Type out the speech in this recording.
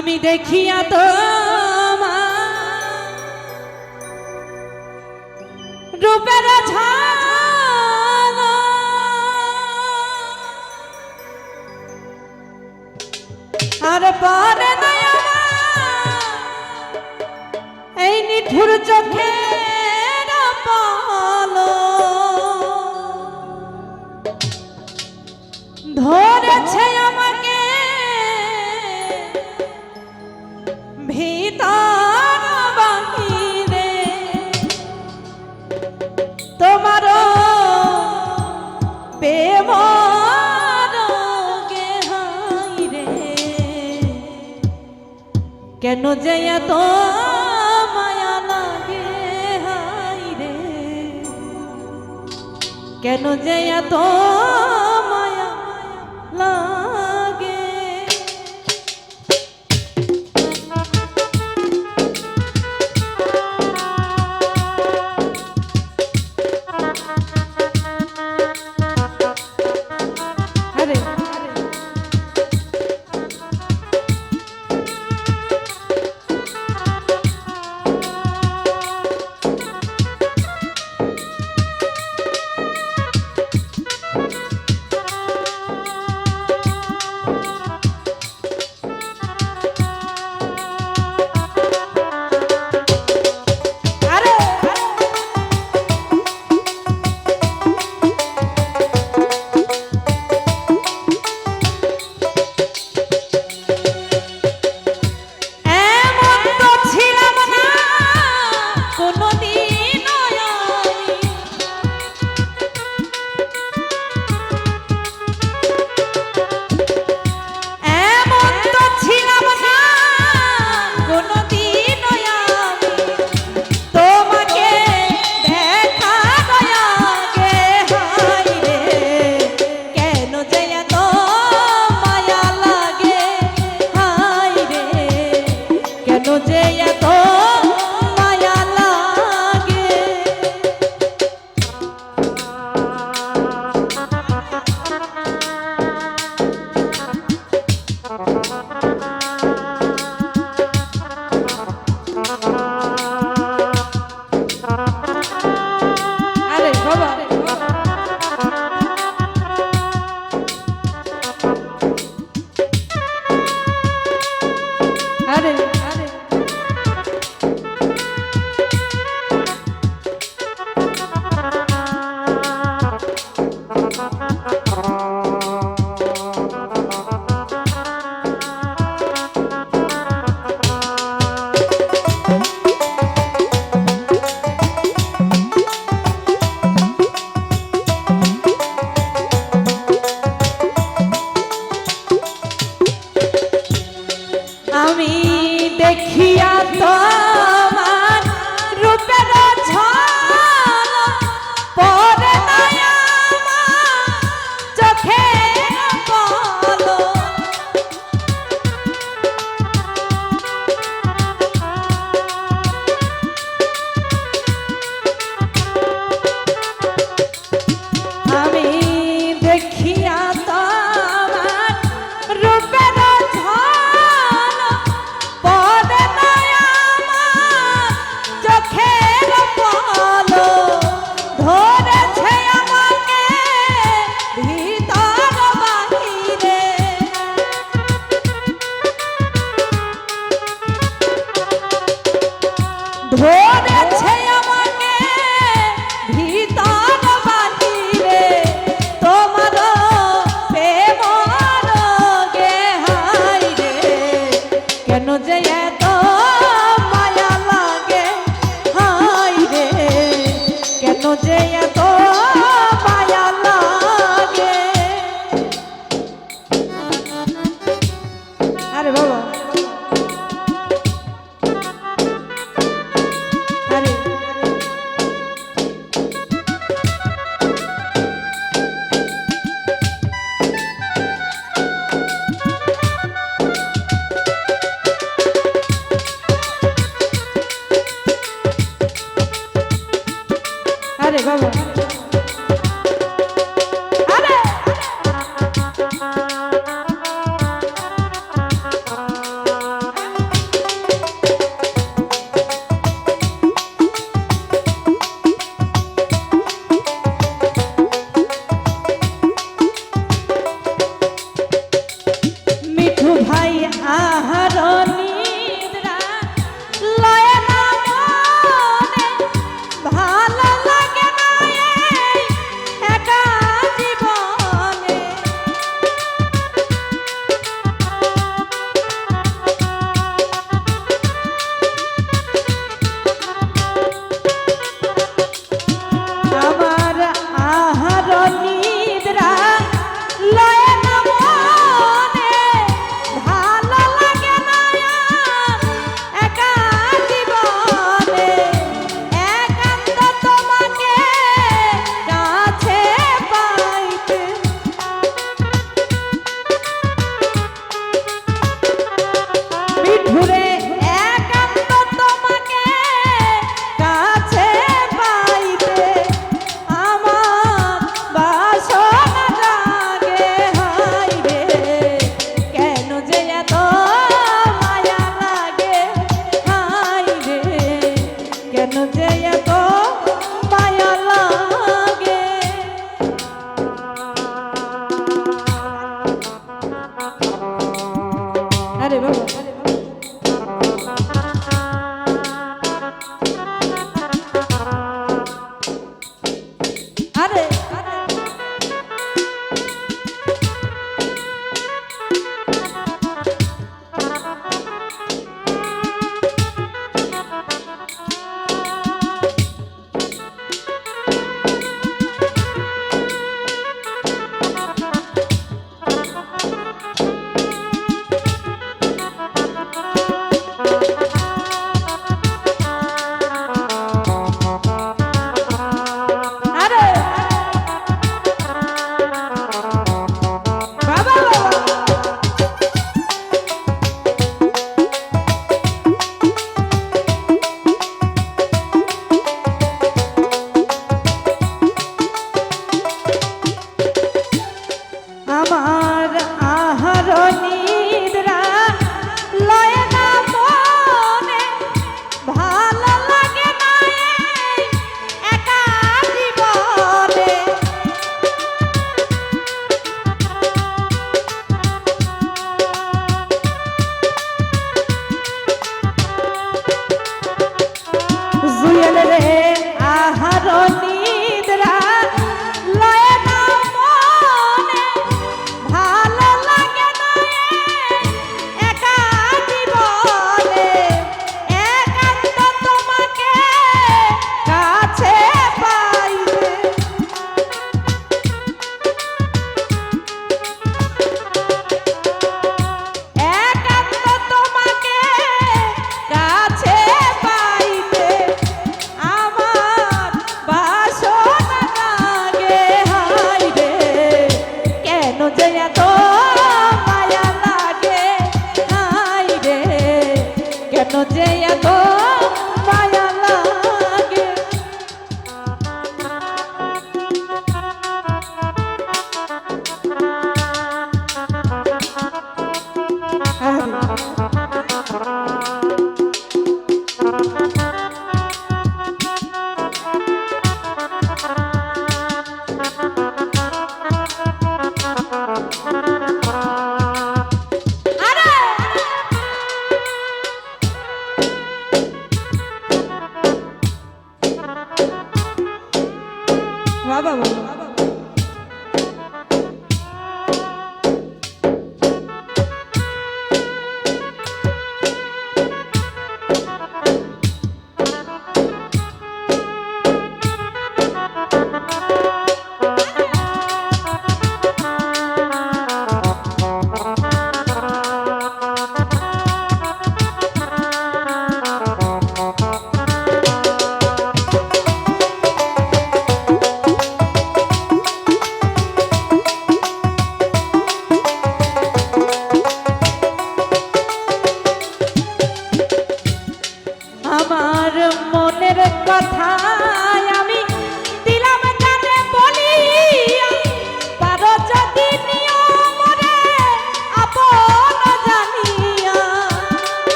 আমি দেখিয়া তো রূপের আর পরে কেন যে এত মায়া লাগে হাই রে। কেন যে এত দেখিয়া তো যে এত